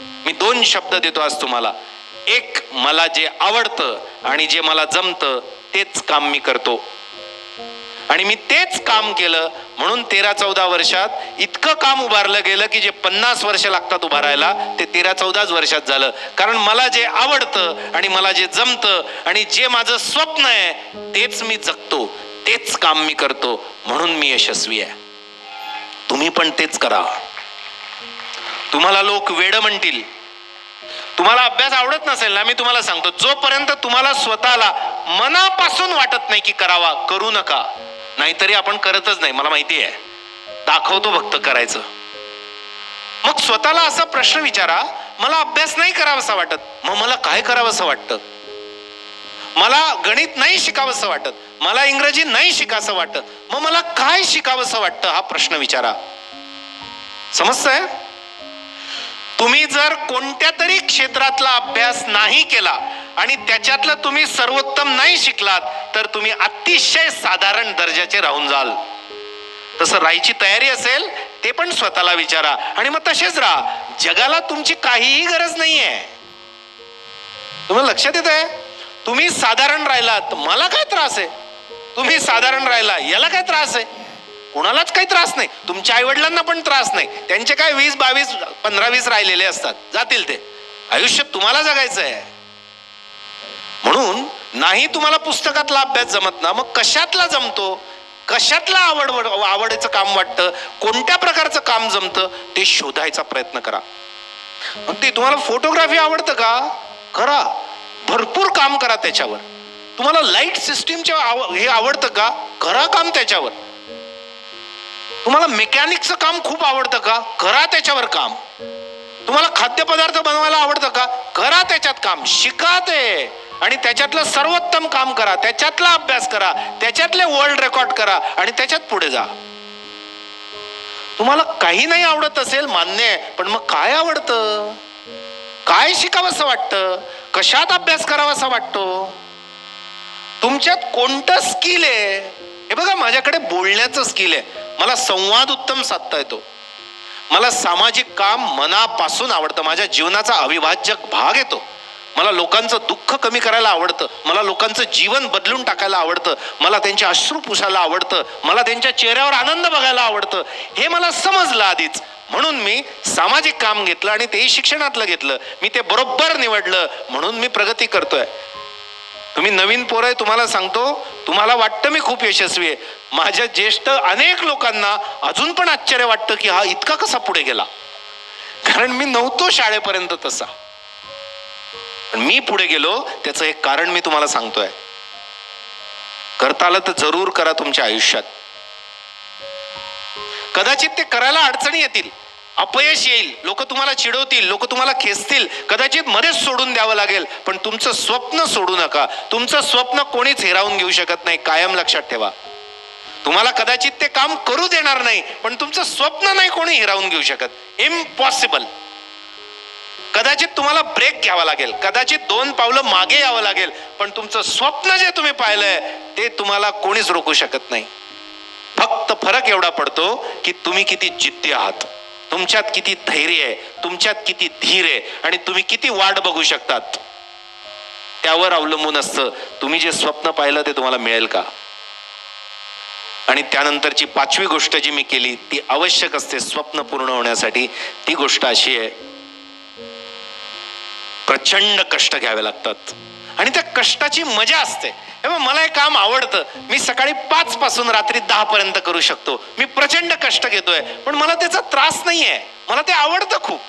मी दोन शब्द देतो आज तुम्हाला. एक मला जे आवडतं आणि जे मला जमतं तेच काम मी करतो. आणि मी तेच काम केलं म्हणून तेरा चौदा वर्षात इतकं काम उभारलं गेलं की जे पन्नास वर्ष लागतात उभारायला ते तेरा चौदाच वर्षात झालं. कारण मला जे आवडतं आणि मला जे जमतं आणि जे माझं स्वप्न आहे तेच मी जगतो तेच काम मी करतो म्हणून मी यशस्वी आहे. तुम्ही पण तेच करा. तुम्हाला लोक वेड म्हणतील. तुम्हाला अभ्यास आवडत नसेल ना मी तुम्हाला सांगतो जोपर्यंत तुम्हाला स्वतःला मनापासून वाटत नाही की करावा करू नका. नाहीतरी आपण करतच नाही मला माहिती आहे. दाखवतो फक्त करायचं. मग स्वतःला असा प्रश्न विचारा मला अभ्यास नाही करावासा वाटत मग मला काय करावंसं वाटतं? मला गणित नाही शिकावंसं वाटत मला इंग्रजी नाही शिकावंसं वाटत मग मला काय शिकावंसं वाटतं? हा प्रश्न विचारा. समजतंय? तुम्ही जर कोणत्या तरी क्षेत्रातला अभ्यास नाही केला आणि त्याच्यातलं तुम्ही सर्वोत्तम नाही शिकलात तर तुम्ही अतिशय साधारण दर्जाचे राहून जाल. तसं राहायची तयारी असेल ते पण स्वतःला विचारा. आणि मग तसेच राहा. जगाला तुमची काहीही गरज नाही आहे तुम्हाला लक्षात येत आहे तुम्ही साधारण राहिलात मला काय त्रास आहे? तुम्ही साधारण राहिला याला काय त्रास आहे? कुणालाच काही त्रास नाही. तुमच्या आईवडिलांना पण त्रास नाही. त्यांचे काय वीस बावीस पंधरा वीस राहिलेले असतात. जातील ते. आयुष्य तुम्हाला जगायचं आहे म्हणून नाही तुम्हाला पुस्तकातला अभ्यास जमत ना मग कशातला जमतो? कशातला आवड आवडीचं काम वाटतं? कोणत्या प्रकारचं काम जमतं? ते शोधायचा प्रयत्न करा. मग ते तुम्हाला फोटोग्राफी आवडतं का? करा. भरपूर काम करा त्याच्यावर. तुम्हाला लाइट सिस्टीमच्या आव- हे आवडतं का? करा काम त्याच्यावर. तुम्हाला मेकॅनिकचं काम खूप आवडतं का? करा त्याच्यावर काम. तुम्हाला खाद्यपदार्थ बनवायला आवडतं का? करा त्याच्यात काम. शिका ते. आणि त्याच्यातलं सर्वोत्तम काम करा. त्याच्यातला अभ्यास करा. त्याच्यातले वर्ल्ड रेकॉर्ड करा. आणि त्याच्यात पुढे जा. तुम्हाला काही नाही आवडत असेल मान्य आहे. पण मग काय आवडतं? काय शिकावंसं वाटतं? कशात अभ्यास करावासा वाटतो? तुमच्यात कोणतं स्किल आहे? हे बघा माझ्याकडे बोलण्याचं स्किल आहे. मला संवाद उत्तम साधता येतो. मला सामाजिक काम मनापासून आवडतं. माझ्या जीवनाचा अविभाज्य भाग येतो. मला लोकांचं दुःख कमी करायला आवडतं. मला लोकांचं जीवन बदलून टाकायला आवडतं. मला त्यांचे अश्रू पुसायला आवडतं. मला त्यांच्या चेहऱ्यावर आनंद बघायला आवडतं. हे मला समजलं आधीच. म्हणून मी सामाजिक काम घेतलं आणि तेही शिक्षणातलं घेतलं. मी ते बरोबर निवडलं. म्हणून मी प्रगती करतोय. तुम्ही नवीन पोरं आहे तुम्हाला सांगतो तुम्हाला वाटतं मी खूप यशस्वी आहे. माझ्या ज्येष्ठ अनेक लोकांना अजून पण आश्चर्य वाटतं की हा इतका कसा पुढे गेला. कारण मी नव्हतो शाळेपर्यंत तसा. पण मी पुढे गेलो त्याचं एक कारण मी तुम्हाला सांगतोय. करता आलं तर जरूर करा तुमच्या आयुष्यात. कदाचित ते करायला अडचणी येतील. अपयश येईल. लोक तुम्हाला चिडवतील लोक तुम्हाला खेचतील. कदाचित मध्येच सोडून द्यावं लागेल पण तुमचं स्वप्न सोडू नका. तुमचं स्वप्न कोणीच हिरावून घेऊ शकत नाही. कायम लक्षात ठेवा. तुम्हाला कदाचित ते काम करू देणार नाही पण तुमचं स्वप्न नाही कोणी हिरावून घेऊ शकत. इम्पॉसिबल कदाचित तुम्हाला ब्रेक घ्यावा लागेल. कदाचित दोन पावलं मागे यावं लागेल पण तुमचं स्वप्न जे तुम्ही पाहिलंय ते तुम्हाला कोणीच रोखू शकत नाही. फक्त फरक एवढा पडतो की तुम्ही किती जिद्दी आहात. तुमच्यात किती धैर्य आहे तुमच्यात किती धीर आहे आणि तुम्ही किती वाट बघू शकतात? त्यावर अवलंबून असतं. तुम्ही जे स्वप्न पाहिलं ते तुम्हाला मिळेल का? आणि त्यानंतरची पाचवी गोष्ट जी मी केली ती आवश्यक असते स्वप्न पूर्ण होण्यासाठी. ती गोष्ट अशी आहे प्रचंड कष्ट घ्यावे लागतात. आणि त्या कष्टाची मजा असते. मला हे काम आवडतं. मी सकाळी पाच पासून रात्री दहा पर्यंत करू शकतो. मी प्रचंड कष्ट घेतोय पण मला त्याचा त्रास नाहीये. मला ते आवडतं खूप.